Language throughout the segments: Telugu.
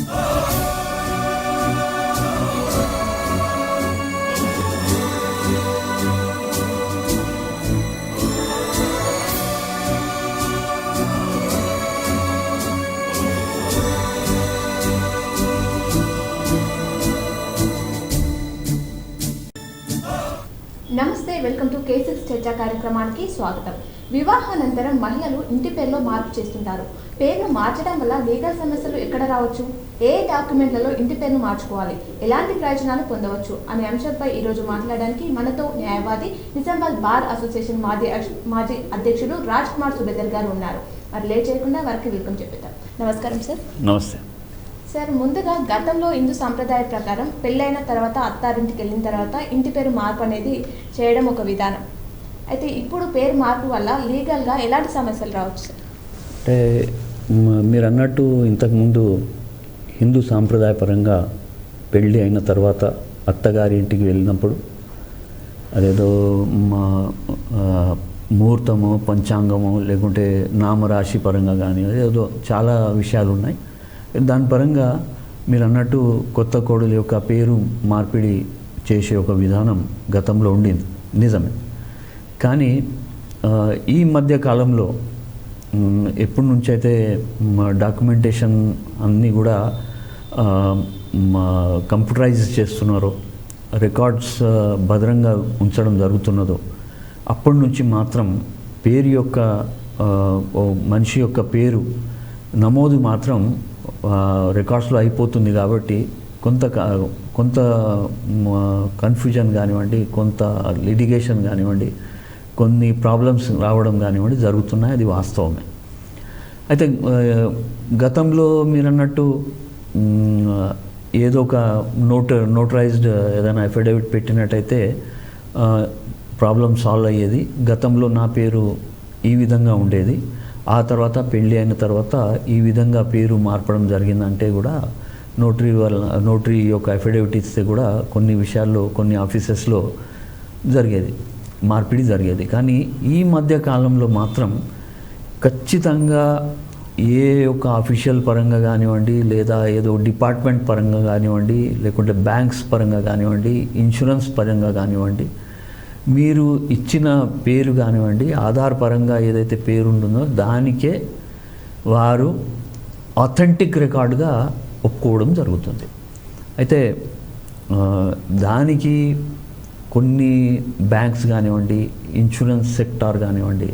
నమస్తే వెల్కమ్ టు కేసెస్ చర్చ కార్యక్రమానికి స్వాగతం. వివాహానంతరం మహిళలు ఇంటి పేరులో మార్పు చేస్తుంటారు. పేర్లు మార్చడం వల్ల లీగల్ సమస్యలు ఎక్కడ రావచ్చు? ఏ డాక్యుమెంట్లలో ఇంటి పేరును మార్చుకోవాలి? ఎలాంటి ప్రయోజనాలు పొందవచ్చు? అనే అంశంపై ఈరోజు మాట్లాడడానికి మనతో న్యాయవాది నిజామాబాద్ బార్ అసోసియేషన్ మాజీ మాజీ అధ్యక్షుడు రాజ్ కుమార్ సుబేదర్ గారు ఉన్నారు. మరి లేట్ చేయకుండా వారికి వెల్కమ్ చెప్పేద్దాం నమస్కారం సార్. నమస్తే. సార్ ముందుగా గతంలో హిందూ సాంప్రదాయ ప్రకారం పెళ్ళైన తర్వాత అత్తారింటికి వెళ్ళిన తర్వాత ఇంటి పేరు మార్పు అనేది చేయడం ఒక విధానం. అయితే ఇప్పుడు పేరు మార్పు వల్ల లీగల్గా ఎలాంటి సమస్యలు రావచ్చు సార్? అంటే మీరు అన్నట్టు ఇంతకుముందు హిందూ సాంప్రదాయపరంగా పెళ్ళి అయిన తర్వాత అత్తగారి ఇంటికి వెళ్ళినప్పుడు అదేదో మా ముహూర్తము పంచాంగము లేకుంటే నామరాశి పరంగా కానీ ఏదో చాలా విషయాలు ఉన్నాయి దాని పరంగా మీరు అన్నట్టు కొత్త కోడలి యొక్క పేరు మార్పిడి చేసే ఒక విధానం గతంలో ఉండింది. నిజమే. కానీ ఈ మధ్య కాలంలో ఎప్పటి నుంచి అయితే డాక్యుమెంటేషన్ అన్నీ కూడా కంప్యూటరైజ్ చేస్తున్నారో. రికార్డ్స్ భద్రంగా ఉంచడం జరుగుతున్నదో. అప్పటి నుంచి మాత్రం పేరు యొక్క మనిషి యొక్క పేరు నమోదు మాత్రం రికార్డ్స్లో అయిపోతుంది కాబట్టి కొంత క- కొంత కన్ఫ్యూజన్ కానివ్వండి కొంత లిటిగేషన్ కానివ్వండి కొన్ని ప్రాబ్లమ్స్ రావడం కానివ్వండి జరుగుతున్నాయి. అది వాస్తవమే. అయితే గతంలో మీరు అన్నట్టు ఏదో ఒక నోట్ నోటరైజ్డ్ ఏదైనా అఫిడవిట్ పెట్టినట్టయితే ప్రాబ్లం సాల్వ్ అయ్యేది. గతంలో నా పేరు ఈ విధంగా ఉండేది. ఆ తర్వాత పెళ్ళి అయిన తర్వాత ఈ విధంగా పేరు మార్పడం జరిగిందంటే కూడా నోటరీ వల్ల నోటరీ యొక్క అఫిడవిట్ ఇస్తే కూడా కొన్ని విషయాల్లో కొన్ని ఆఫీసెస్లో జరిగేది మార్పిడి జరిగేది. కానీ ఈ మధ్య కాలంలో మాత్రం ఖచ్చితంగా ఏ ఒక అఫీషియల్ పరంగా కానివ్వండి లేదా ఏదో డిపార్ట్మెంట్ పరంగా కానివ్వండి లేకుంటే బ్యాంక్స్ పరంగా కానివ్వండి ఇన్సూరెన్స్ పరంగా కానివ్వండి మీరు ఇచ్చిన పేరు కానివ్వండి ఆధార్ పరంగా ఏదైతే పేరు ఉంటుందో దానికే వారు అథెంటిక్ రికార్డుగా ఒప్పుకోవడం జరుగుతుంది. అయితే దానికి కొన్ని బ్యాంక్స్ కానివ్వండి ఇన్సూరెన్స్ సెక్టార్ కానివ్వండి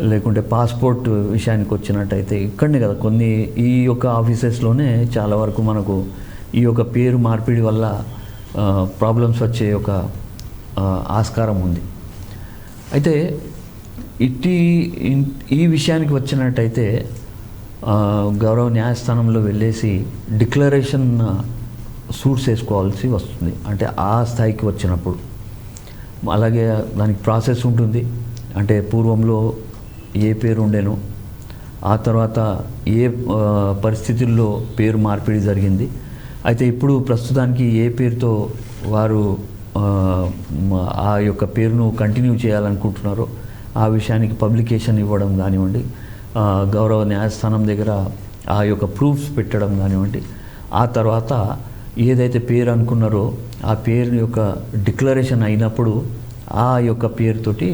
లేకుంటే పాస్పోర్ట్ విషయానికి వచ్చినట్టయితే ఇక్కడనే కదా. కొన్ని ఈ యొక్క ఆఫీసెస్లోనే చాలా వరకు మనకు ఈ యొక్క పేరు మార్పిడి వల్ల ప్రాబ్లమ్స్ వచ్చే ఒక ఆస్కారం ఉంది. అయితే ఇట్టి ఈ విషయానికి వచ్చినట్టయితే గౌరవ న్యాయస్థానంలో వెళ్ళేసి డిక్లరేషన్ సూట్స్ వేసుకోవాల్సి వస్తుంది. అంటే ఆ స్థాయికి వచ్చినప్పుడు. అలాగే దానికి ప్రాసెస్ ఉంటుంది. అంటే పూర్వంలో ఏ పేరు ఉండేను. ఆ తర్వాత ఏ పరిస్థితుల్లో పేరు మార్పిడి జరిగింది. అయితే ఇప్పుడు ప్రస్తుతానికి ఏ పేరుతో వారు ఆ, యొక్క పేరును కంటిన్యూ చేయాలనుకుంటున్నారో ఆ విషయానికి పబ్లికేషన్ ఇవ్వడం కానివ్వండి గౌరవ న్యాయస్థానం దగ్గర ఆ యొక్క ప్రూఫ్స్ పెట్టడం కానివ్వండి ఆ తర్వాత ఏదైతే పేరు అనుకున్నారో ఆ పేరు యొక్క డిక్లరేషన్ అయినప్పుడు ఆ యొక్క పేరుతోటి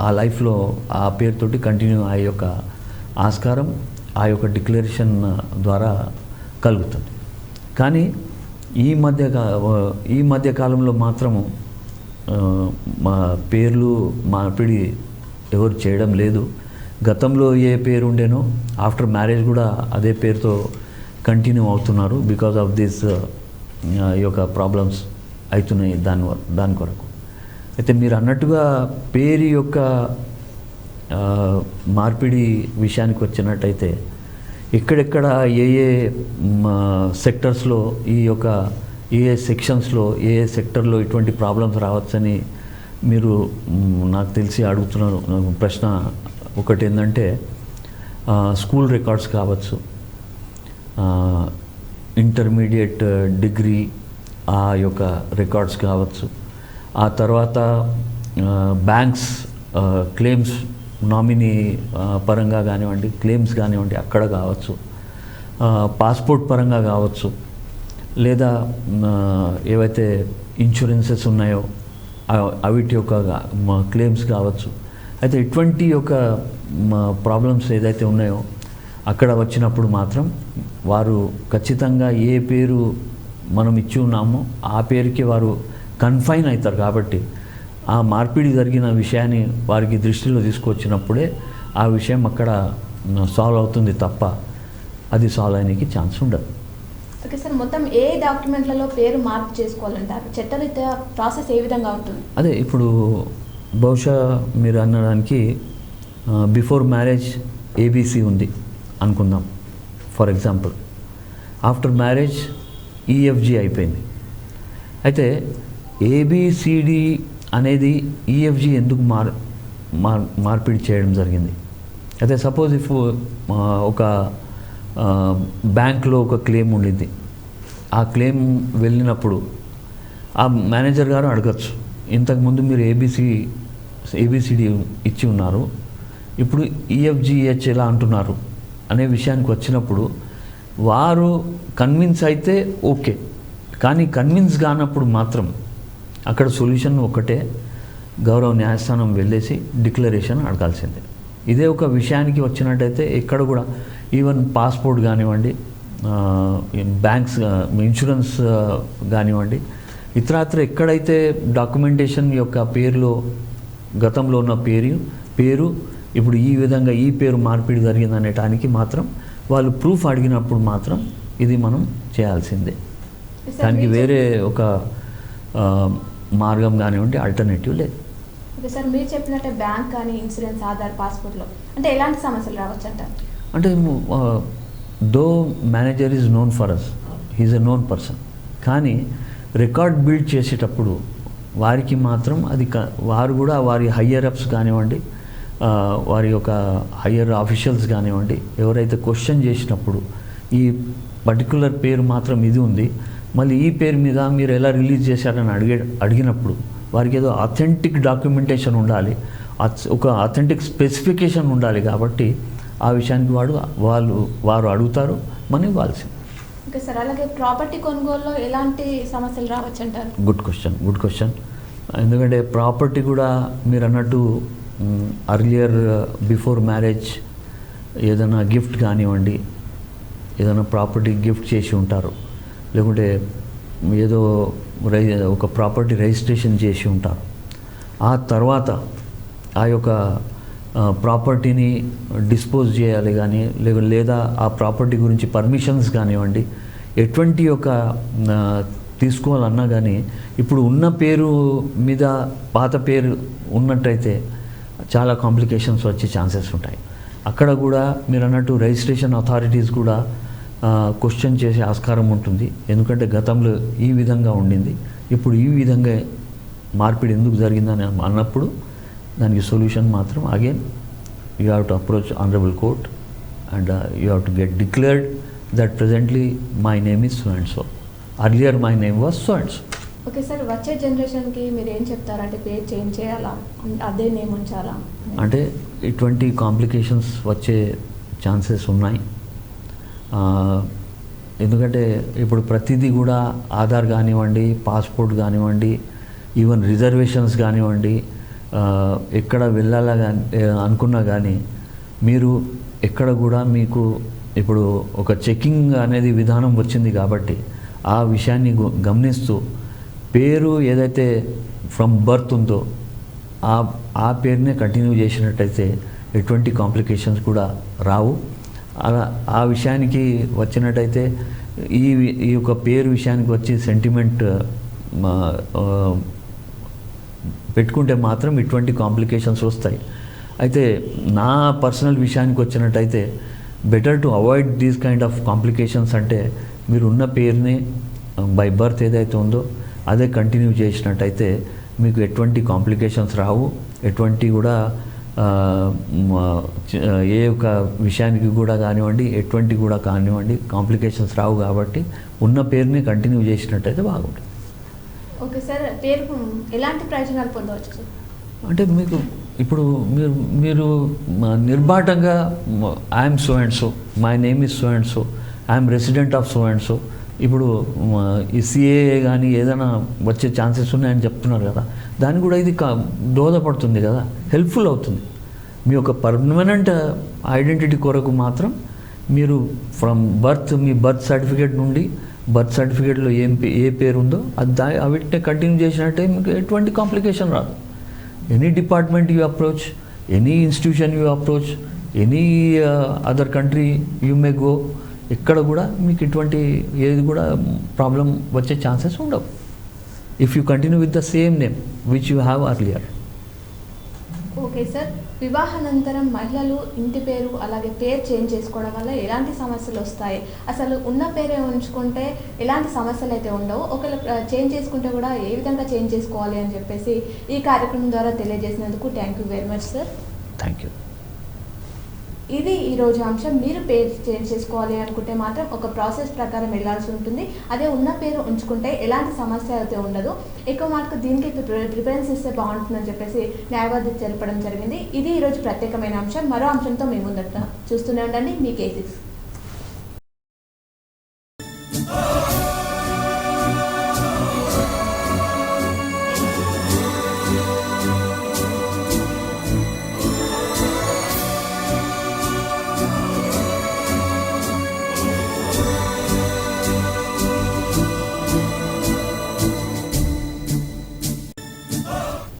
ఆ, లైఫ్లో ఆ పేరుతోటి కంటిన్యూ ఆ యొక్క ఆస్కారం ఆ యొక్క డిక్లరేషన్ ద్వారా కలుగుతుంది. కానీ ఈ మధ్య కా- ఈ మధ్య కాలంలో మాత్రము మా పేర్లు మార్పిడి ఎవరు చేయడం లేదు. గతంలో ఏ పేరు ఉండేనో ఆఫ్టర్ మ్యారేజ్ కూడా అదే పేరుతో కంటిన్యూ అవుతున్నారు. బికాజ్ ఆఫ్ దిస్ ఈ యొక్క ప్రాబ్లమ్స్ అవుతున్నాయి దాని దాని కొరకు. అయితే మీరు అన్నట్టుగా పేరు యొక్క మార్పిడి విషయానికి వచ్చినట్టయితే ఎక్కడెక్కడ ఏ ఏ సెక్టర్స్లో ఈ యొక్క ఏ ఏ సెక్షన్స్లో ఏ ఏ సెక్టర్లో ఇటువంటి ప్రాబ్లమ్స్ రావచ్చని మీరు నాకు తెలిసి అడుగుతున్నారు. ప్రశ్న ఒకటి ఏంటంటే స్కూల్ రికార్డ్స్ కావచ్చు ఇంటర్మీడియట్ డిగ్రీ ఆ యొక్క రికార్డ్స్ కావచ్చు. ఆ తర్వాత బ్యాంక్స్ క్లెయిమ్స్ నామినీ పరంగా కానివ్వండి క్లెయిమ్స్ కానివ్వండి అక్కడ కావచ్చు. పాస్పోర్ట్ పరంగా కావచ్చు. లేదా ఏవైతే ఇన్సూరెన్సెస్ ఉన్నాయో అవిటి యొక్క క్లెయిమ్స్ కావచ్చు. అయితే ఇటువంటి యొక్క ప్రాబ్లమ్స్ ఏదైతే ఉన్నాయో అక్కడ వచ్చినప్పుడు మాత్రం వారు ఖచ్చితంగా ఏ పేరు మనం ఇచ్చి ఉన్నామో ఆ పేరుకి వారు కన్ఫైన్ అవుతారు కాబట్టి ఆ మార్పిడి జరిగిన విషయాన్ని వారికి దృష్టిలో తీసుకొచ్చినప్పుడే ఆ విషయం అక్కడ సాల్వ్ అవుతుంది తప్ప అది సాల్వ్ అయ్యడానికి ఛాన్స్ ఉండదు. ఓకే సార్ మొత్తం ఏ డాక్యుమెంట్లలో పేరు మార్పు చేసుకోవాలంటారు? చట్టరీత్యా ప్రాసెస్ ఏ విధంగా ఉంటుంది? అదే ఇప్పుడు బహుశా మీరు అనడానికి బిఫోర్ మ్యారేజ్ ఏబీసీ ఉంది అనుకుందాం for example after marriage EFG అయిపోయింది. అయితే ఏబిసిడి అనేది ఈఎఫ్జి ఎందుకు మార్ మార్ మార్పిడి చేయడం జరిగింది? అయితే సపోజ్ ఇఫ్ ఒక బ్యాంక్లో ఒక క్లెయిమ్ ఉండింది ఆ క్లెయిమ్ వెళ్ళినప్పుడు ఆ మేనేజర్ గారు అడగచ్చు. ఇంతకుముందు మీరు ఏబిసి ఏబిసిడి ఇచ్చి ఉన్నారు. ఇప్పుడు ఈఎఫ్జిహెచ్ ఎలా అంటున్నారు? అనే విషయానికి వచ్చినప్పుడు వారు కన్విన్స్ అయితే ఓకే. కానీ కన్విన్స్ కానప్పుడు మాత్రం అక్కడ సొల్యూషన్ ఒకటే గౌరవ న్యాయస్థానం వెళ్ళేసి డిక్లరేషన్ అడగాల్సిందే. ఇదే ఒక విషయానికి వచ్చినట్టయితే ఎక్కడ కూడా ఈవెన్ పాస్పోర్ట్ కానివ్వండి బ్యాంక్స్ ఇన్సూరెన్స్ కానివ్వండి ఇతరత్ర ఎక్కడైతే డాక్యుమెంటేషన్ యొక్క పేరులో గతంలో ఉన్న పేరు పేరు ఇప్పుడు ఈ విధంగా ఈ పేరు మార్పిడి జరిగింది అనేటానికి మాత్రం వాళ్ళు ప్రూఫ్ అడిగినప్పుడు మాత్రం ఇది మనం చేయాల్సిందే. దానికి వేరే ఒక మార్గం కానివ్వండి ఆల్టర్నేటివ్ లేదు. సార్ మీరు చెప్పినట్టే బ్యాంక్ కానీ ఇన్సూరెన్స్ ఆధార్ పాస్పోర్ట్లో అంటే ఎలాంటి సమస్యలు రావచ్చు అంటారు? అంటే though manager is known for us he's a known person కానీ రికార్డ్ బిల్డ్ చేసేటప్పుడు వారికి మాత్రం అది క- వారు కూడా వారి హయ్యర్ అప్స్ కానివ్వండి వారి యొక్క హయ్యర్ ఆఫీషియల్స్ కానివ్వండి ఎవరైతే క్వశ్చన్ చేసినప్పుడు ఈ పర్టికులర్ పేరు మాత్రం ఇది ఉంది. మళ్ళీ ఈ పేరు మీద మీరు ఎలా రిలీజ్ చేశారని అడిగే అడిగినప్పుడు వారికి ఏదో అథెంటిక్ డాక్యుమెంటేషన్ ఉండాలి. ఒక అథెంటిక్ స్పెసిఫికేషన్ ఉండాలి కాబట్టి ఆ విషయానికి వాడు వాళ్ళు వారు అడుగుతారు మనం ఇవ్వాల్సింది. ఓకే సార్ అలాగే ప్రాపర్టీ కొనుగోలులో ఎలాంటి సమస్యలు రావచ్చు అంటారు? గుడ్ క్వశ్చన్ గుడ్ క్వశ్చన్ ఎందుకంటే ప్రాపర్టీ కూడా మీరు అన్నట్టు అర్లియర్ బిఫోర్ మ్యారేజ్ ఏదైనా గిఫ్ట్ కానివ్వండి ఏదైనా ప్రాపర్టీ గిఫ్ట్ చేసి ఉంటారు. లేకుంటే ఏదో రై ఒక ప్రాపర్టీ రిజిస్ట్రేషన్ చేసి ఉంటారు. ఆ తర్వాత ఆ యొక్క ప్రాపర్టీని డిస్పోజ్ చేయాలి కానీ లేదా ఆ ప్రాపర్టీ గురించి పర్మిషన్స్ కానివ్వండి ఎటువంటి ఒక తీసుకోవాలన్నా కానీ ఇప్పుడు ఉన్న పేరు మీద పాత పేరు ఉన్నట్టయితే చాలా కాంప్లికేషన్స్ వచ్చే ఛాన్సెస్ ఉంటాయి. అక్కడ కూడా మీరు అన్నట్టు రిజిస్ట్రేషన్ అథారిటీస్ కూడా క్వశ్చన్ చేసే ఆస్కారం ఉంటుంది. ఎందుకంటే గతంలో ఈ విధంగా ఉండింది. ఇప్పుడు ఈ విధంగా మార్పిడి ఎందుకు జరిగిందని అన్నప్పుడు దానికి సొల్యూషన్ మాత్రం again you have to approach honourable court and you have to get declared that presently my name is so and so earlier my name was so and so okay sir వచ్చే జనరేషన్కి మీరు ఏం చెప్తారంటే పేరు చేంజ్ చేయాలా? అదే నేమ్ ఉంచాలా? అంటే ఇటువంటి కాంప్లికేషన్స్ వచ్చే ఛాన్సెస్ ఉన్నాయి. ఎందుకంటే ఇప్పుడు ప్రతిదీ కూడా ఆధార్ కానివ్వండి పాస్పోర్ట్ కానివ్వండి ఈవెన్ రిజర్వేషన్స్ కానివ్వండి ఎక్కడ వెళ్ళాలా కానీ అనుకున్నా కానీ మీరు ఎక్కడ కూడా మీకు ఇప్పుడు ఒక చెకింగ్ అనేది విధానం వచ్చింది కాబట్టి ఆ విషయాన్ని గమనిస్తూ పేరు ఏదైతే ఫ్రమ్ బర్త్ ఉందో ఆ ఆ పేరునే కంటిన్యూ చేసినట్టయితే ఎటువంటి కాంప్లికేషన్స్ కూడా రావు. ఆ విషయానికి వచ్చినట్టయితే ఈ ఈ యొక్క పేరు విషయానికి వచ్చి సెంటిమెంట్ పెట్టుకుంటే మాత్రం ఇటువంటి కాంప్లికేషన్స్ వస్తాయి. అయితే నా పర్సనల్ విషయానికి వచ్చినట్టయితే better to avoid these kind of complications అంటే మీరు ఉన్న పేరుని బై బర్త్ ఏదైతే ఉందో అదే కంటిన్యూ చేసినట్టయితే మీకు ఎటువంటి కాంప్లికేషన్స్ రావు. ఎటువంటి కూడా ఏ ఒక్క విషయానికి కూడా కానివ్వండి ఎటువంటి కూడా కానివ్వండి కాంప్లికేషన్స్ రావు కాబట్టి ఉన్న పేరుని కంటిన్యూ చేసినట్టయితే బాగుంటుంది. ఓకే సార్ పేరు ఎలాంటి ప్రయోజనాలు పొందవచ్చు సార్? అంటే మీకు ఇప్పుడు మీరు మీరు నిర్బాటంగా I'm so and so my name is so and so I'm resident of so and so ఇప్పుడు ఈ సిఏఏ కానీ ఏదైనా వచ్చే ఛాన్సెస్ ఉన్నాయని చెప్తున్నారు కదా దానికి కూడా ఇది దోహదపడుతుంది కదా హెల్ప్ఫుల్ అవుతుంది. మీ యొక్క పర్మనెంట్ ఐడెంటిటీ కొరకు మాత్రం మీరు ఫ్రమ్ బర్త్ మీ బర్త్ సర్టిఫికేట్ నుండి బర్త్ సర్టిఫికేట్లో ఏం పే- ఏ పేరు ఉందో అది దా అవిటిని కంటిన్యూ చేసినట్టే మీకు ఎటువంటి కాంప్లికేషన్ రాదు. Any department you approach any institution you approach any other country you may go ఎక్కడ కూడా మీకు ఇటువంటి ఏది కూడా ప్రాబ్లం వచ్చే ఛాన్సెస్ ఉండవు. If you continue with the same name which you have earlier okay sir వివాహానంతరం మహిళలు ఇంటి పేరు అలాగే పేరు చేంజ్ చేసుకోవడం వల్ల ఎలాంటి సమస్యలు వస్తాయి? అసలు ఉన్న పేరే ఉంచుకుంటే ఎలాంటి సమస్యలు అయితే ఉండవు? ఒకవేళ చేంజ్ చేసుకుంటే కూడా ఏ విధంగా చేంజ్ చేసుకోవాలి అని చెప్పేసి ఈ కార్యక్రమం ద్వారా తెలియజేసినందుకు thank you very much sir thank you ఇది ఈ రోజు అంశం. మీరు పేరు చేంజ్ చేసుకోవాలి అనుకుంటే మాత్రం ఒక ప్రాసెస్ ప్రకారం వెళ్ళాల్సి ఉంటుంది. అదే ఉన్న పేరు ఉంచుకుంటే ఎలాంటి సమస్య అయితే ఉండదు. ఎక్కువ మార్కు దీనికి ప్రిఫరెన్స్ ఇస్తే బాగుంటుందని చెప్పేసి న్యాయవాది తెలపడం జరిగింది. ఇది ఈరోజు ప్రత్యేకమైన అంశం. మరో అంశంతో మేము ముందట చూస్తూనే ఉండండి. మీ కేసెస్